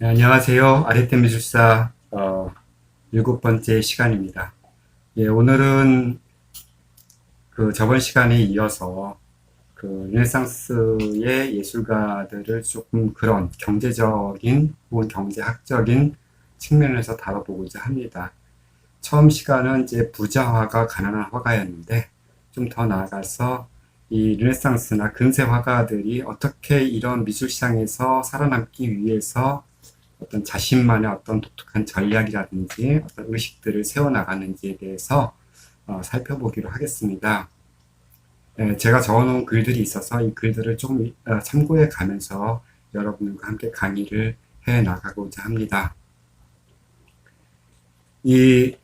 네, 안녕하세요. 아리템 미술사 어, 일곱 번째 시간입니다. 예, 오늘은 그 저번 시간에 이어서 그 르네상스의 예술가들을 조금 그런 경제적인 혹은 경제학적인 측면에서 다뤄보고자 합니다. 처음 시간은 이제 부자화가 가난한 화가였는데 좀 더 나아가서 이 르네상스나 근세 화가들이 어떻게 이런 미술 시장에서 살아남기 위해서 어떤 자신만의 어떤 독특한 전략이라든지 어떤 의식들을 세워나가는지에 대해서 어, 살펴보기로 하겠습니다. 예, 제가 적어놓은 글들이 있어서 이 글들을 좀 어, 참고해 가면서 여러분과 함께 강의를 해 나가고자 합니다. 이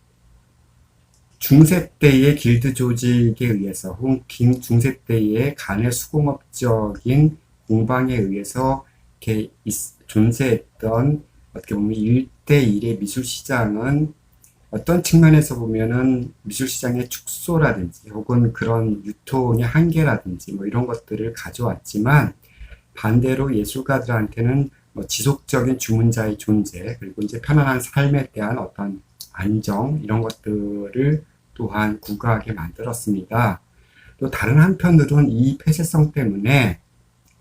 중세 때의 길드 조직에 의해서 혹은 긴 중세 때의 간의 수공업적인 공방에 의해서 이렇게 있- 존재했던 어떻게 보면 1대1의 미술 시장은 어떤 측면에서 보면은 미술 시장의 축소라든지 혹은 그런 유통의 한계라든지 뭐 이런 것들을 가져왔지만 반대로 예술가들한테는 뭐 지속적인 주문자의 존재 그리고 이제 편안한 삶에 대한 어떤 안정 이런 것들을 또한 구가하게 만들었습니다. 또 다른 한편으로는 이 폐쇄성 때문에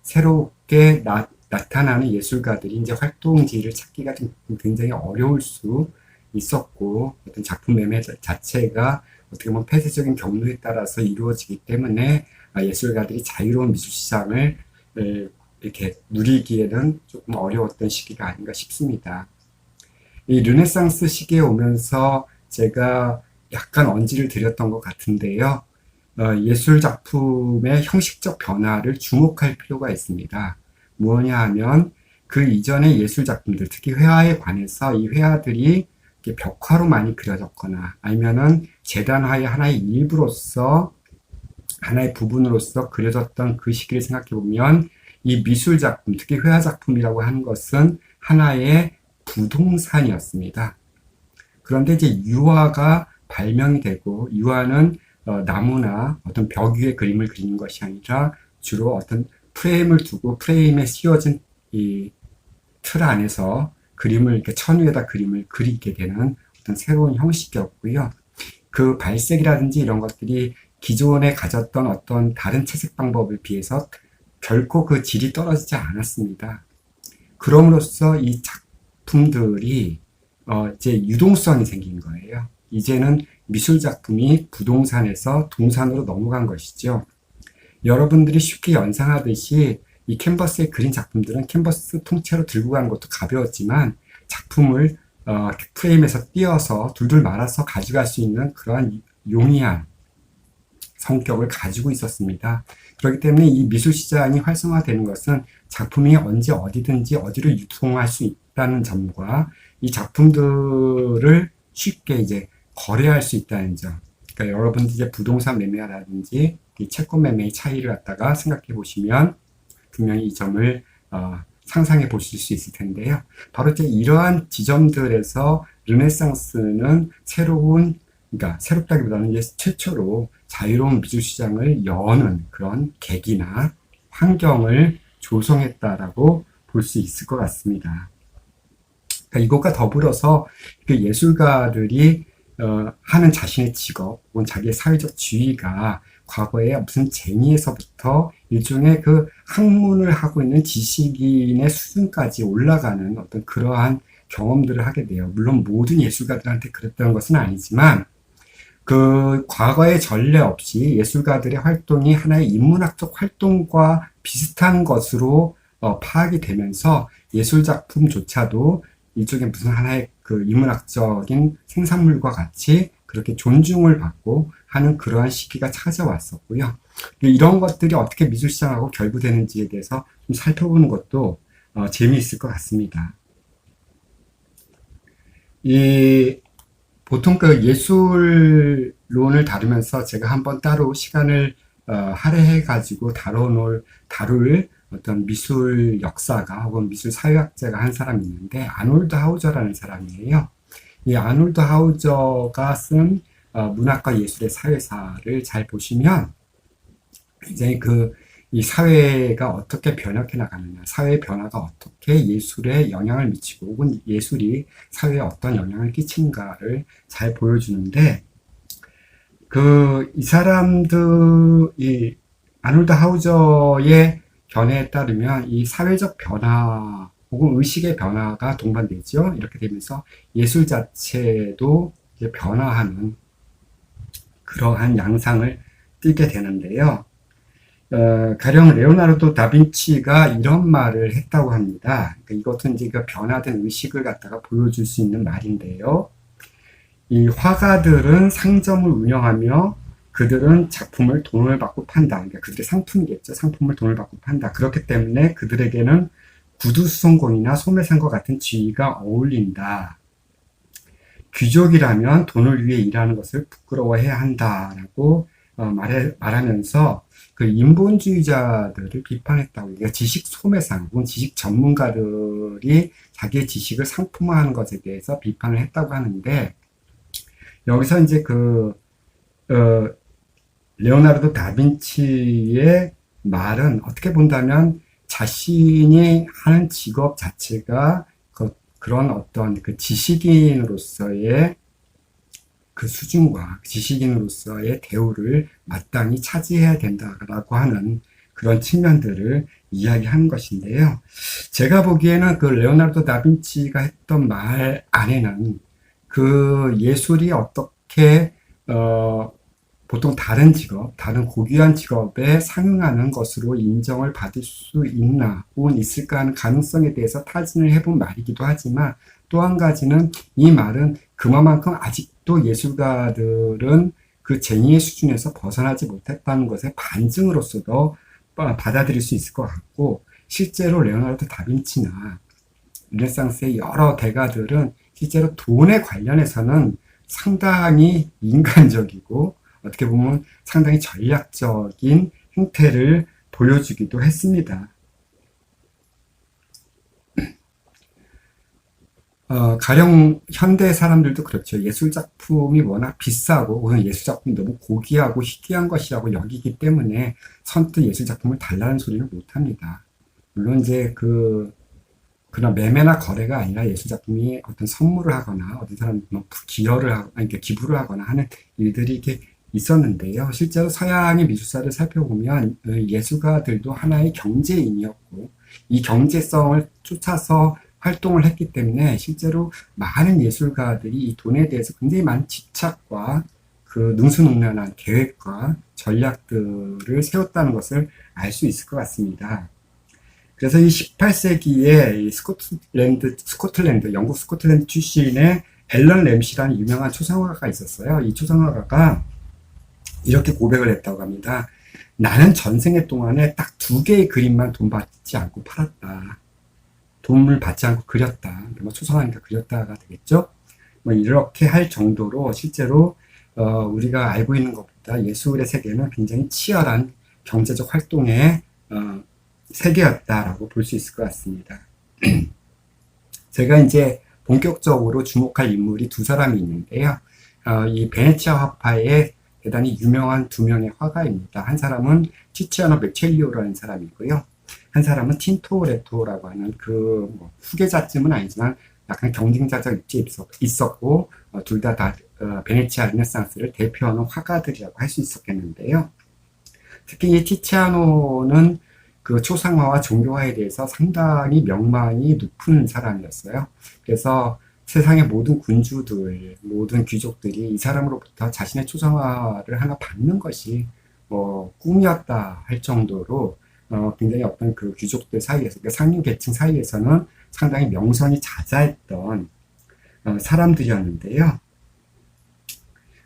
새롭게 나, 나타나는 예술가들이 이제 활동지를 찾기가 좀 굉장히 어려울 수 있었고 어떤 작품 매매 자- 자체가 어떻게 보면 폐쇄적인 경로에 따라서 이루어지기 때문에 아, 예술가들이 자유로운 미술 시장을 에, 이렇게 누리기에는 조금 어려웠던 시기가 아닌가 싶습니다. 이 르네상스 시기에 오면서 제가 약간 언지를 드렸던 것 같은데요. 어, 예술 작품의 형식적 변화를 주목할 필요가 있습니다. 무엇냐 하면 그 이전의 예술 작품들, 특히 회화에 관해서 이 회화들이 벽화로 많이 그려졌거나 아니면은 재단화의 하나의 일부로서 하나의 부분으로서 그려졌던 그 시기를 생각해 보면 이 미술 작품, 특히 회화 작품이라고 하는 것은 하나의 부동산이었습니다. 그런데 이제 유화가 발명이 되고 유화는 어, 나무나 어떤 벽 위에 그림을 그리는 것이 아니라 주로 어떤 프레임을 두고 프레임에 씌워진 이 틀 안에서 그림을 이렇게 천 위에다 그림을 그리게 되는 어떤 새로운 형식이었고요. 그 발색이라든지 이런 것들이 기존에 가졌던 어떤 다른 채색 방법에 비해서 결코 그 질이 떨어지지 않았습니다. 그럼으로써 이 작품들이 어, 이제 유동성이 생긴 거예요. 이제는 미술 작품이 부동산에서 동산으로 넘어간 것이죠. 여러분들이 쉽게 연상하듯이 이 캔버스에 그린 작품들은 캔버스 통째로 들고 가는 것도 가벼웠지만 작품을 어, 프레임에서 띄어서 둘둘 말아서 가져갈 수 있는 그러한 용이한 성격을 가지고 있었습니다. 그렇기 때문에 이 미술 시장이 활성화되는 것은 작품이 언제 어디든지 어디로 유통할 수 있다는 점과 이 작품들을 쉽게 이제 거래할 수 있다는 점. 그러니까 여러분들 이제 부동산 매매라든지 이 채권 매매의 차이를 갖다가 생각해 보시면 분명히 이 점을 어, 상상해 보실 수 있을 텐데요. 바로 이제 이러한 지점들에서 르네상스는 새로운 그러니까 새롭다기보다는 이제 최초로 자유로운 미술 시장을 여는 그런 계기나 환경을 조성했다라고 볼 수 있을 것 같습니다. 그러니까 이것과 더불어서 그 예술가들이 어, 하는 자신의 직업 혹은 자기의 사회적 지위가 과거에 무슨 쟁의에서부터 일종의 그 학문을 하고 있는 지식인의 수준까지 올라가는 어떤 그러한 경험들을 하게 돼요. 물론 모든 예술가들한테 그랬던 것은 아니지만 그 과거의 전례 없이 예술가들의 활동이 하나의 인문학적 활동과 비슷한 것으로 어, 파악이 되면서 예술 작품조차도 일종의 무슨 하나의 그 인문학적인 생산물과 같이 그렇게 존중을 받고 하는 그러한 시기가 찾아왔었고요. 이런 것들이 어떻게 미술 시장하고 결부되는지에 대해서 좀 살펴보는 것도 어, 재미있을 것 같습니다. 이 보통 그 예술론을 다루면서 제가 한번 따로 시간을 어, 할애해 가지고 다뤄놓을 다룰 어떤 미술 역사가 혹은 미술 사회학자가 한 사람이 있는데 아놀드 하우저라는 사람이에요. 이 아놀드 하우저가 쓴 어, 문학과 예술의 사회사를 잘 보시면 굉장히 그 이 사회가 어떻게 변혁해 나가느냐, 사회 변화가 어떻게 예술에 영향을 미치고 혹은 예술이 사회에 어떤 영향을 끼친가를 잘 보여주는데 그 이 사람들 이 아놀드 하우저의 견해에 따르면 이 사회적 변화 혹은 의식의 변화가 동반되죠. 이렇게 되면서 예술 자체도 변화하는 그러한 양상을 띠게 되는데요. 어, 가령 레오나르도 다빈치가 이런 말을 했다고 합니다. 그러니까 이것은 이제 그 변화된 의식을 갖다가 보여줄 수 있는 말인데요. 이 화가들은 상점을 운영하며 그들은 작품을 돈을 받고 판다. 그러니까 그들의 상품이겠죠. 상품을 돈을 받고 판다. 그렇기 때문에 그들에게는 구두수송공이나 소매상과 같은 지위가 어울린다. 귀족이라면 돈을 위해 일하는 것을 부끄러워해야 한다라고 어, 말해, 말하면서 그 인본주의자들을 비판했다고. 그러니까 지식 소매상 혹은 지식 전문가들이 자기의 지식을 상품화하는 것에 대해서 비판을 했다고 하는데 여기서 이제 그 어, 레오나르도 다빈치의 말은 어떻게 본다면 자신이 하는 직업 자체가 그, 그런 어떤 그 지식인으로서의 그 수준과 지식인으로서의 대우를 마땅히 차지해야 된다라고 하는 그런 측면들을 이야기하는 것인데요. 제가 보기에는 그 레오나르도 다빈치가 했던 말 안에는 그 예술이 어떻게 어 보통 다른 직업, 다른 고귀한 직업에 상응하는 것으로 인정을 받을 수 있나, 혹은 있을까 하는 가능성에 대해서 타진을 해본 말이기도 하지만, 또 한 가지는 이 말은 그만큼 아직도 예술가들은 그 쟁의의 수준에서 벗어나지 못했다는 것의 반증으로서도 받아들일 수 있을 것 같고, 실제로 레오나르도 다빈치나 르네상스의 여러 대가들은 실제로 돈에 관련해서는 상당히 인간적이고 어떻게 보면 상당히 전략적인 행태를 보여주기도 했습니다. 어, 가령 현대 사람들도 그렇죠. 예술 작품이 워낙 비싸고 오늘 예술 작품이 너무 고귀하고 희귀한 것이라고 여기기 때문에 선뜻 예술 작품을 달라는 소리는 못 합니다. 물론 이제 그 그런 매매나 거래가 아니라 예술 작품이 어떤 선물을 하거나 어떤 사람 뭐 기여를 하거나 그러니까 기부를 하거나 하는 일들이 이렇게 있었는데요. 실제로 서양의 미술사를 살펴보면 어, 예술가들도 하나의 경제인이었고 이 경제성을 쫓아서 활동을 했기 때문에 실제로 많은 예술가들이 이 돈에 대해서 굉장히 많은 집착과 그 능수능란한 계획과 전략들을 세웠다는 것을 알 수 있을 것 같습니다. 그래서 이 18세기에 스코틀랜드, 스코틀랜드, 영국 스코틀랜드 출신의 앨런 램시라는 유명한 초상화가가 있었어요. 이 초상화가가 이렇게 고백을 했다고 합니다. 나는 전생에 동안에 딱 두 개의 그림만 돈 받지 않고 팔았다. 돈을 받지 않고 그렸다. 뭐 초상화니까 그렸다가 되겠죠? 뭐 이렇게 할 정도로 실제로 어, 우리가 알고 있는 것보다 예술의 세계는 굉장히 치열한 경제적 활동의 어, 세계였다라고 볼 수 있을 것 같습니다. 제가 이제 본격적으로 주목할 인물이 두 사람이 있는데요. 어, 이 베네치아 화파의 대단히 유명한 두 명의 화가입니다. 한 사람은 티치아노 메첼리오라는 사람이고요. 한 사람은 틴토레토라고 하는 그 뭐 후계자쯤은 아니지만 약간 경쟁자적 입지에 있었고 어, 둘다 다 어, 베네치아 르네상스를 대표하는 화가들이라고 할 수 있었겠는데요. 특히 이 티치아노는 그 초상화와 종교화에 대해서 상당히 명망이 높은 사람이었어요. 그래서 세상의 모든 군주들, 모든 귀족들이 이 사람으로부터 자신의 초상화를 하나 받는 것이 뭐 꿈이었다 할 정도로 어, 굉장히 어떤 그 귀족들 사이에서, 그러니까 상류 계층 사이에서는 상당히 명성이 자자했던 어, 사람들이었는데요.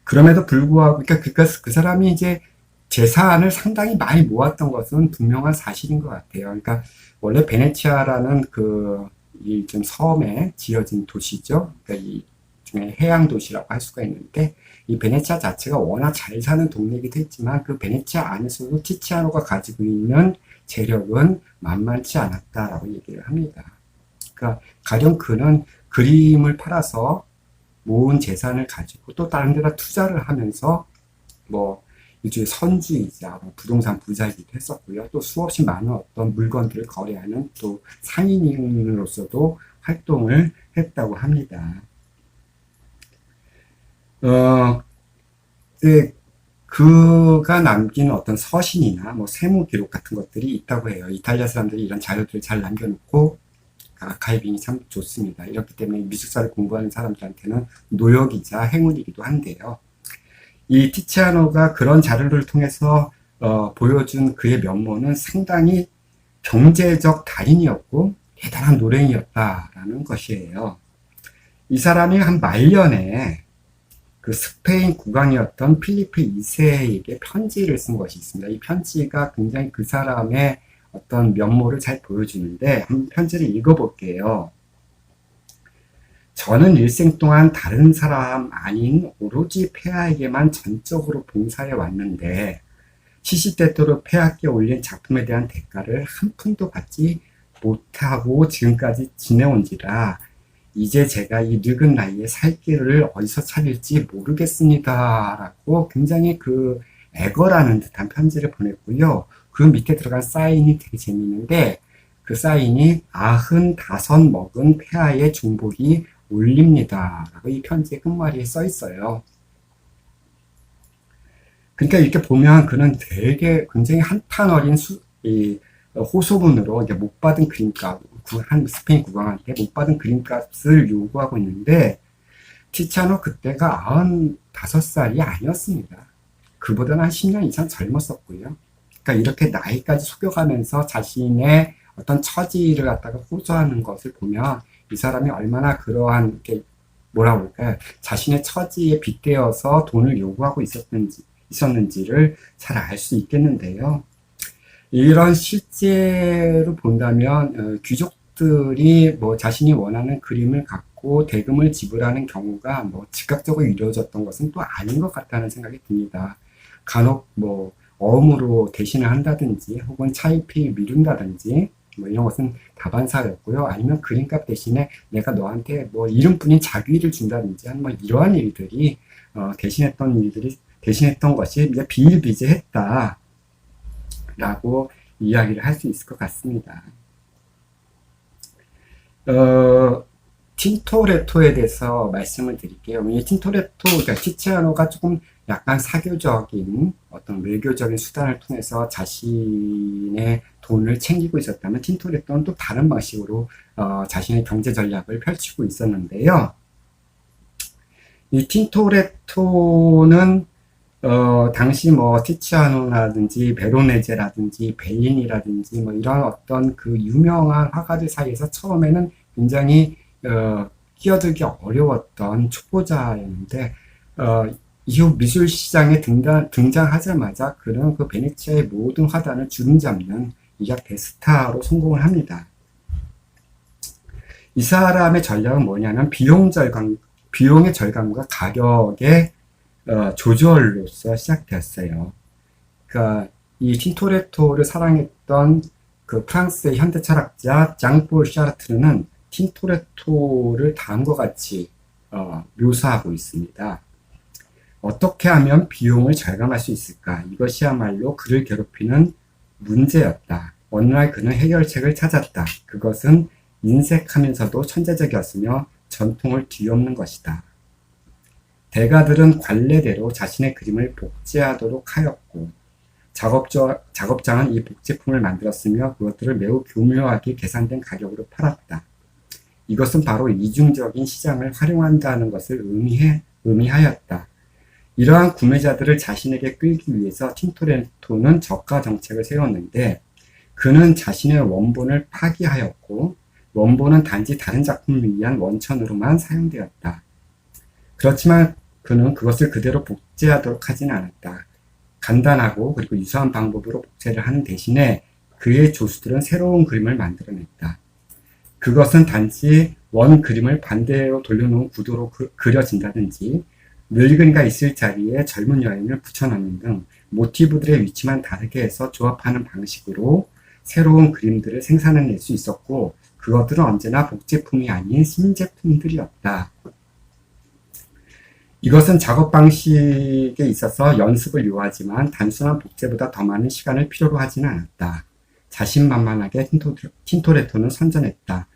그럼에도 불구하고, 그러니까 그, 그 사람이 이제 재산을 상당히 많이 모았던 것은 분명한 사실인 것 같아요. 그러니까 원래 베네치아라는 그 이좀 섬에 지어진 도시죠. 그러니까 이 해양 도시라고 할 수가 있는데 이 베네치아 자체가 워낙 잘 사는 동네이기도 했지만 그 베네치아 안에서도 티치아노가 가지고 있는 재력은 만만치 않았다라고 얘기를 합니다. 그러니까 가령 그는 그림을 팔아서 모은 재산을 가지고 또 다른 데다 투자를 하면서 뭐 일종의 선주이자 뭐 부동산 부자이기도 했었고요. 또 수없이 많은 어떤 물건들을 거래하는 또 상인으로서도 활동을 했다고 합니다. 어, 그, 그가 남긴 어떤 서신이나 뭐 세무 기록 같은 것들이 있다고 해요. 이탈리아 사람들이 이런 자료들을 잘 남겨놓고 아카이빙이 참 좋습니다. 이렇기 때문에 미술사를 공부하는 사람들한테는 노역이자 행운이기도 한데요. 이 티치아노가 그런 자료를 통해서 어, 보여준 그의 면모는 상당히 경제적 달인이었고 대단한 노랭이었다라는 것이에요. 이 사람이 한 말년에 그 스페인 국왕이었던 필리프 2세에게 편지를 쓴 것이 있습니다. 이 편지가 굉장히 그 사람의 어떤 면모를 잘 보여주는데 한 편지를 읽어볼게요. 저는 일생 동안 다른 사람 아닌 오로지 폐하에게만 전적으로 봉사해 왔는데 시시때때로 폐하께 올린 작품에 대한 대가를 한 푼도 받지 못하고 지금까지 지내온지라 이제 제가 이 늙은 나이에 살 길을 어디서 찾을지 모르겠습니다. 라고 굉장히 그 애걸하는 듯한 편지를 보냈고요. 그 밑에 들어간 사인이 되게 재밌는데 그 사인이 아흔 다섯 먹은 폐하의 중복이 올립니다. 라고 이 편지의 끝말이에 써 있어요. 그러니까 이렇게 보면 그는 되게 굉장히 한탄 어린 수, 이 호소문으로 이제 못 받은 그림값, 한 스페인 국왕한테 못 받은 그림값을 요구하고 있는데 티차노 그때가 95살이 아니었습니다. 그보다는 한 10년 이상 젊었었고요. 그러니까 이렇게 나이까지 속여가면서 자신의 어떤 처지를 갖다가 호소하는 것을 보면 이 사람이 얼마나 그러한 게 뭐라 그럴까요? 자신의 처지에 빗대어서 돈을 요구하고 있었는지 있었는지를 잘 알 수 있겠는데요. 이런 실제로 본다면 어, 귀족들이 뭐 자신이 원하는 그림을 갖고 대금을 지불하는 경우가 뭐 즉각적으로 이루어졌던 것은 또 아닌 것 같다는 생각이 듭니다. 간혹 뭐 어음으로 대신을 한다든지 혹은 차입이 미룬다든지 뭐 이런 것은 다반사였고요. 아니면 그림값 대신에 내가 너한테 뭐 이름뿐인 자귀를 준다든지 하는 뭐 이러한 일들이 어, 대신했던 일들이 대신했던 것이 이제 비일비재했다. 라고 이야기를 할 수 있을 것 같습니다. 어, 틴토레토에 대해서 말씀을 드릴게요. 이 틴토레토, 그러니까 티치아노가 조금 약간 사교적인 어떤 외교적인 수단을 통해서 자신의 돈을 챙기고 있었다면 틴토레토는 또 다른 방식으로 어, 자신의 경제 전략을 펼치고 있었는데요. 이 틴토레토는 어, 당시 뭐 티치아노라든지 베로네제라든지 벨린이라든지 뭐 이런 어떤 그 유명한 화가들 사이에서 처음에는 굉장히 어, 끼어들기 어려웠던 초보자였는데 어, 이후 미술 시장에 등장, 등장하자마자 그는 그 베네치아의 모든 화단을 주름잡는 이가 대스타로 성공을 합니다. 이 사람의 전략은 뭐냐면 비용 절감, 비용의 절감과 가격의 어, 조절로서 시작되었어요. 그러니까 이 틴토레토를 사랑했던 그 프랑스의 현대 철학자 장볼 샤르트르는 틴토레토를 다음과 같이 어, 묘사하고 있습니다. 어떻게 하면 비용을 절감할 수 있을까? 이것이야말로 그를 괴롭히는 문제였다. 어느 날 그는 해결책을 찾았다. 그것은 인색하면서도 천재적이었으며 전통을 뒤엎는 것이다. 대가들은 관례대로 자신의 그림을 복제하도록 하였고 작업자, 작업장은 이 복제품을 만들었으며 그것들을 매우 교묘하게 계산된 가격으로 팔았다. 이것은 바로 이중적인 시장을 활용한다는 것을 의미해, 의미하였다. 이러한 구매자들을 자신에게 끌기 위해서 틴토레토는 저가 정책을 세웠는데 그는 자신의 원본을 파기하였고 원본은 단지 다른 작품을 위한 원천으로만 사용되었다. 그렇지만 그는 그것을 그대로 복제하도록 하지는 않았다. 간단하고 그리고 유사한 방법으로 복제를 하는 대신에 그의 조수들은 새로운 그림을 만들어냈다. 그것은 단지 원 그림을 반대로 돌려놓은 구도로 그, 그려진다든지 늙은이가 있을 자리에 젊은 여인을 붙여넣는 등 모티브들의 위치만 다르게 해서 조합하는 방식으로 새로운 그림들을 생산해낼 수 있었고 그것들은 언제나 복제품이 아닌 신제품들이었다. 이것은 작업 방식에 있어서 연습을 요하지만 단순한 복제보다 더 많은 시간을 필요로 하지는 않았다. 자신만만하게 틴토, 틴토레토는 선전했다.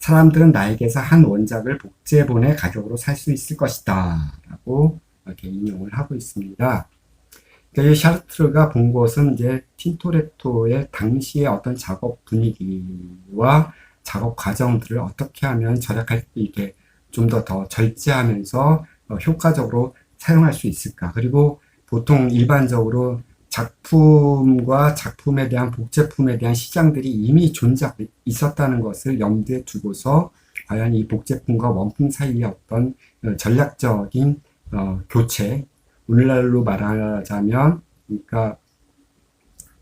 사람들은 나에게서 한 원작을 복제본의 가격으로 살 수 있을 것이다. 라고 이렇게 인용을 하고 있습니다. 이 샤르트르가 본 것은 이제 틴토레토의 당시의 어떤 작업 분위기와 작업 과정들을 어떻게 하면 절약할 수 있게 좀 더 더 절제하면서 어, 효과적으로 사용할 수 있을까. 그리고 보통 일반적으로 작품과 작품에 대한 복제품에 대한 시장들이 이미 존재하고 있었다는 것을 염두에 두고서 과연 이 복제품과 원품 사이의 어떤 어, 전략적인 어, 교체, 오늘날로 말하자면, 그러니까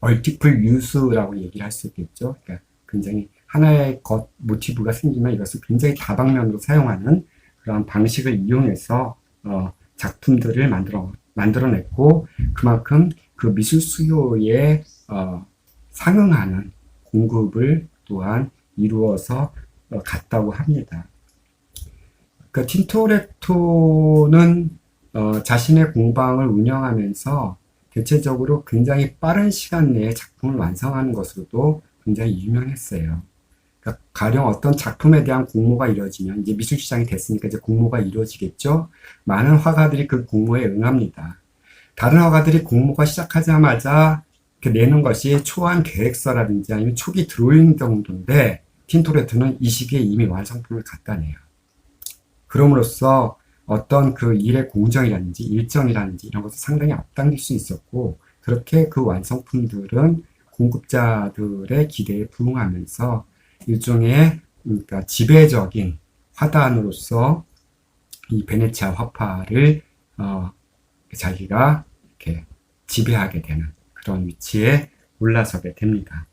얼티플 유스라고 얘기를 할 수 있겠죠. 그러니까 굉장히 하나의 것 모티브가 생기면 이것을 굉장히 다방면으로 사용하는 그런 방식을 이용해서 어, 작품들을 만들어 만들어냈고 그만큼 그 미술 수요에 어, 상응하는 공급을 또한 이루어서 어, 갔다고 합니다. 그 틴토레토는 어, 자신의 공방을 운영하면서 대체적으로 굉장히 빠른 시간 내에 작품을 완성하는 것으로도 굉장히 유명했어요. 그러니까 가령 어떤 작품에 대한 공모가 이루어지면 이제 미술 시장이 됐으니까 이제 공모가 이루어지겠죠. 많은 화가들이 그 공모에 응합니다. 다른 화가들이 공모가 시작하자마자 이렇게 내는 것이 초안 계획서라든지 아니면 초기 드로잉 정도인데 틴토레트는 이 시기에 이미 완성품을 갖다 내요. 그럼으로써 어떤 그 일의 공정이라든지 일정이라든지 이런 것을 상당히 앞당길 수 있었고 그렇게 그 완성품들은 공급자들의 기대에 부응하면서 일종의 그러니까 지배적인 화단으로서 이 베네치아 화파를 어, 자기가 지배하게 되는 그런 위치에 올라서게 됩니다.